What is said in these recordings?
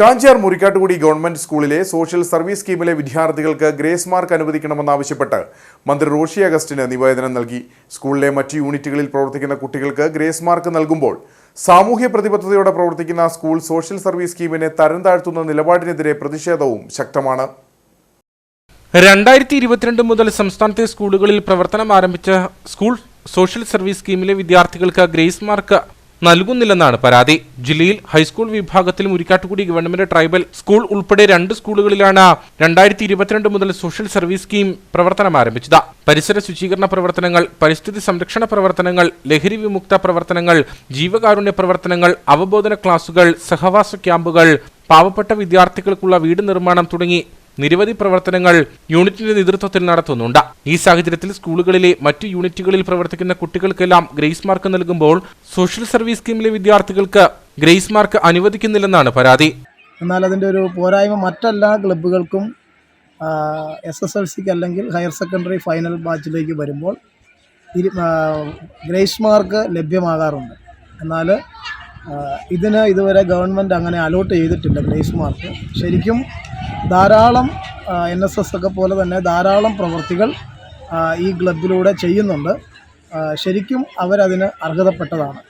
Kanjar Murikkattukudi government സ്കൂളിലെ social service സ്കീമിലെ വിദ്യാർത്ഥികൾക്ക് ഗ്രേസ് മാർക്ക് അനുവദിക്കണമെന്നാവശ്യപ്പെട്ട് മന്ത്രി റോഷി അഗസ്റ്റിന് നിവേദനം നൽകി. സ്കൂളിലെ മറ്റ് യൂണിറ്റുകളിൽ പ്രവർത്തിക്കുന്ന കുട്ടികൾക്ക് ഗ്രേസ് മാർക്ക് നൽകുമ്പോൾ സാമൂഹ്യ പ്രതിബദ്ധതയോടെ പ്രവർത്തിക്കുന്ന സ്കൂൾ സോഷ്യൽ സർവീസ് സ്കീമിനെ തരം താഴ്ത്തുന്ന നിലപാടിനെതിരെ പ്രതിഷേധവും ശക്തമാണ്. രണ്ടായിരത്തി ഇരുപത്തിരണ്ട് മുതൽ സംസ്ഥാനത്തെ സ്കൂളുകളിൽ പ്രവർത്തനം ആരംഭിച്ച സ്കൂൾ സോഷ്യൽ സർവീസ് സ്കീമിലെ വിദ്യാർത്ഥികൾക്ക് ഗ്രേസ് മാർക്ക് നൽകുന്നില്ലെന്നാണ് പരാതി. ജില്ലയിൽ ഹൈസ്കൂൾ വിഭാഗത്തിൽ മുരിക്കാട്ടുകുടി ഗവൺമെന്റ് ട്രൈബൽ സ്കൂൾ ഉൾപ്പെടെ രണ്ട് സ്കൂളുകളിലാണ് രണ്ടായിരത്തി ഇരുപത്തിരണ്ട് മുതൽ സോഷ്യൽ സർവീസ് സ്കീം പ്രവർത്തനം ആരംഭിച്ചത്. പരിസര ശുചീകരണ പ്രവർത്തനങ്ങൾ പരിസ്ഥിതി സംരക്ഷണ പ്രവർത്തനങ്ങൾ ലഹരി വിമുക്ത പ്രവർത്തനങ്ങൾ ജീവകാരുണ്യ പ്രവർത്തനങ്ങൾ അവബോധന ക്ലാസുകൾ സഹവാസ ക്യാമ്പുകൾ പാവപ്പെട്ട വിദ്യാർത്ഥികൾക്കുള്ള വീട് നിർമ്മാണം തുടങ്ങി നിരവധി പ്രവർത്തനങ്ങൾ യൂണിറ്റിന്റെ നേതൃത്വത്തിൽ നടത്തുന്നുണ്ട്. ഈ സാഹചര്യത്തിൽ സ്കൂളുകളിലെ മറ്റു യൂണിറ്റുകളിൽ പ്രവർത്തിക്കുന്ന കുട്ടികൾക്കെല്ലാം ഗ്രേസ് മാർക്ക് നൽകുമ്പോൾ സോഷ്യൽ സർവീസ് സ്കീമിലെ വിദ്യാർത്ഥികൾക്ക് ഗ്രേസ് മാർക്ക് അനുവദിക്കുന്നില്ലെന്നാണ് പരാതി. എന്നാൽ അതിന്റെ ഒരു പോരായ്മ മറ്റെല്ലാ ക്ലബ്ബുകൾക്കും എസ് എസ് എൽ സിക്ക് അല്ലെങ്കിൽ ഹയർ സെക്കൻഡറി ഫൈനൽ ബാച്ചിലേക്ക് വരുമ്പോൾ ഗ്രേസ് മാർക്ക് ലഭ്യമാകാറുണ്ട്. എന്നാൽ ഇതിന് ഇതുവരെ ഗവൺമെന്റ് അങ്ങനെ അലോട്ട് ചെയ്തിട്ടില്ല ഗ്രേസ് മാർക്ക്. ശരിക്കും ധാരാളം എൻ എസ് എസ് ഒക്കെ പോലെ തന്നെ ധാരാളം പ്രവൃത്തികൾ ഈ ക്ലബിലൂടെ ചെയ്യുന്നുണ്ട്. ശരിക്കും അവരതിന് അർഹതപ്പെട്ടതാണ്.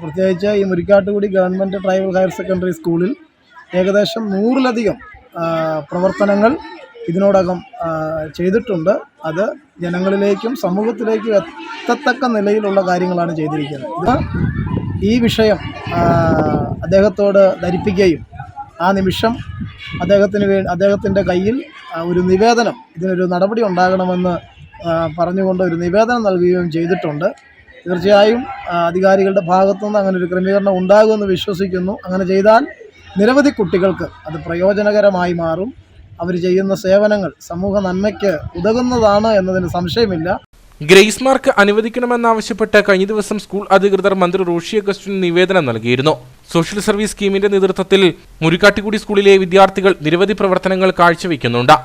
പ്രത്യേകിച്ച് ഈ Murikkattukudi government tribal higher secondary സ്കൂളിൽ ഏകദേശം നൂറിലധികം പ്രവർത്തനങ്ങൾ ഇതിനോടകം ചെയ്തിട്ടുണ്ട്. അത് ജനങ്ങളിലേക്കും സമൂഹത്തിലേക്കും എത്തത്തക്ക നിലയിലുള്ള കാര്യങ്ങളാണ് ചെയ്തിരിക്കുന്നത്. ഈ വിഷയം അദ്ദേഹത്തോട് ധരിപ്പിക്കുകയും ആ നിമിഷം അദ്ദേഹത്തിന് വേ അദ്ദേഹത്തിന്റെ കയ്യിൽ ഒരു നിവേദനം ഇതിനൊരു നടപടി ഉണ്ടാകണമെന്ന് പറഞ്ഞുകൊണ്ട് ഒരു നിവേദനം നൽകുകയും ചെയ്തിട്ടുണ്ട്. തീർച്ചയായും അധികാരികളുടെ ഭാഗത്തുനിന്ന് അങ്ങനെ ഒരു ക്രമീകരണം ഉണ്ടാകുമെന്ന് വിശ്വസിക്കുന്നു. അങ്ങനെ ചെയ്താൽ നിരവധി കുട്ടികൾക്ക് അത് പ്രയോജനകരമായി മാറും. അവർ ചെയ്യുന്ന സേവനങ്ങൾ സമൂഹ നന്മയ്ക്ക് ഉതകുന്നതാണ് എന്നതിന് സംശയമില്ല. ഗ്രേസ് മാർക്ക് അനുവദിക്കണമെന്നാവശ്യപ്പെട്ട് കഴിഞ്ഞ ദിവസം സ്കൂൾ അധികൃതർ മന്ത്രി റോഷി അഗസ്റ്റിന് നിവേദനം നൽകിയിരുന്നു. സോഷ്യൽ സർവീസ് സ്കീമിന്റെ നേതൃത്വത്തിൽ മുരിക്കാട്ടിക്കുടി സ്കൂളിലെ വിദ്യാർത്ഥികൾ നിരവധി പ്രവർത്തനങ്ങൾ കാഴ്ചവെക്കുന്നുണ്ട്.